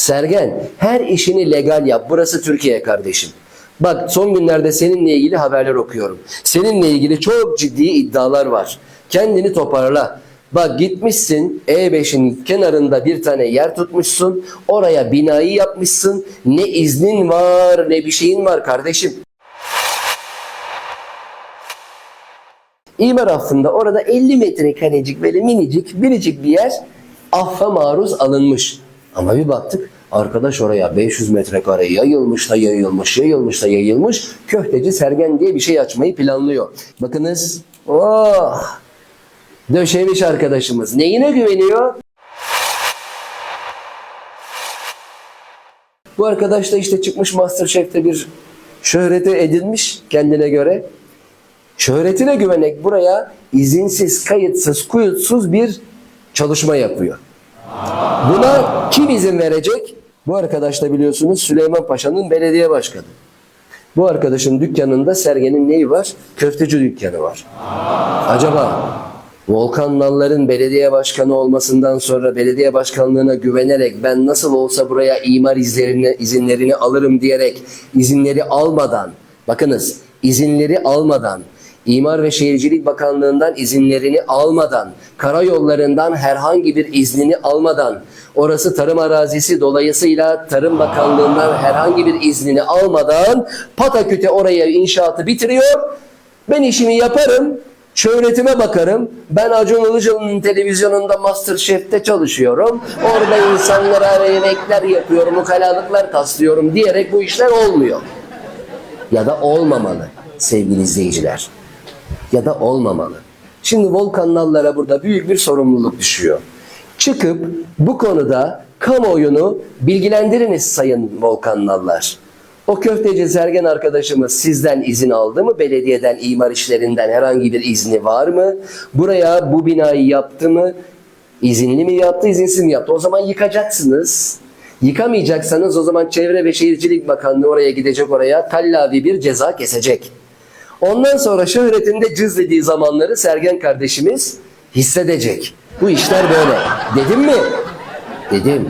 Sergen her işini legal yap. Burası Türkiye kardeşim. Bak son günlerde seninle ilgili haberler okuyorum. Seninle ilgili çok ciddi iddialar var. Kendini toparla. Bak gitmişsin E5'in kenarında bir tane yer tutmuşsun. Oraya binayı yapmışsın. Ne iznin var ne bir şeyin var kardeşim. İmar affında orada 50 metrekarecik böyle minicik biricik bir yer affa maruz alınmış. Ama bir baktık arkadaş oraya 500 metrekare yayılmış da yayılmış, yayılmış da yayılmış. Köfteci Sergen diye bir şey açmayı planlıyor. Bakınız. Oh! Döşemiş arkadaşımız. Neyine güveniyor? Bu arkadaş da işte çıkmış Masterchef'te bir şöhreti edinmiş kendine göre. Şöhretine güvenerek buraya izinsiz, kayıtsız, kuyutsuz bir çalışma yapıyor. Buna kim izin verecek? Bu arkadaş da biliyorsunuz Süleyman Paşa'nın belediye başkanı. Bu arkadaşın dükkanında Sergen'in neyi var? Köfteci dükkanı var. Acaba Volkan Nallar'ın belediye başkanı olmasından sonra belediye başkanlığına güvenerek ben nasıl olsa buraya imar izlerini, izinlerini alırım diyerek izinleri almadan bakınız izinleri almadan İmar ve Şehircilik Bakanlığı'ndan izinlerini almadan, karayollarından herhangi bir iznini almadan, orası tarım arazisi dolayısıyla Tarım Bakanlığı'ndan herhangi bir iznini almadan pataküte oraya inşaatı bitiriyor. Ben işimi yaparım, şöhretime bakarım. Ben Acun Ilıcalı'nın televizyonunda Masterchef'te çalışıyorum. Orada insanlara yemekler yapıyorum, ukalalıklar taslıyorum diyerek bu işler olmuyor. Ya da olmamalı sevgili izleyiciler ya da olmamalı. Şimdi Volkanlallara burada büyük bir sorumluluk düşüyor. Çıkıp bu konuda kamuoyunu bilgilendiriniz sayın Volkanlallar. O köfteci Sergen arkadaşımız sizden izin aldı mı? Belediyeden, imar işlerinden herhangi bir izni var mı? Buraya bu binayı yaptı mı? İzinli mi yaptı, izinsiz mi yaptı? O zaman yıkacaksınız. Yıkamayacaksanız o zaman Çevre ve Şehircilik Bakanlığı oraya gidecek oraya kallavi bir ceza kesecek. Ondan sonra şöhretinde cız dediği zamanları Sergen kardeşimiz hissedecek. Bu işler böyle. Dedim mi? Dedim.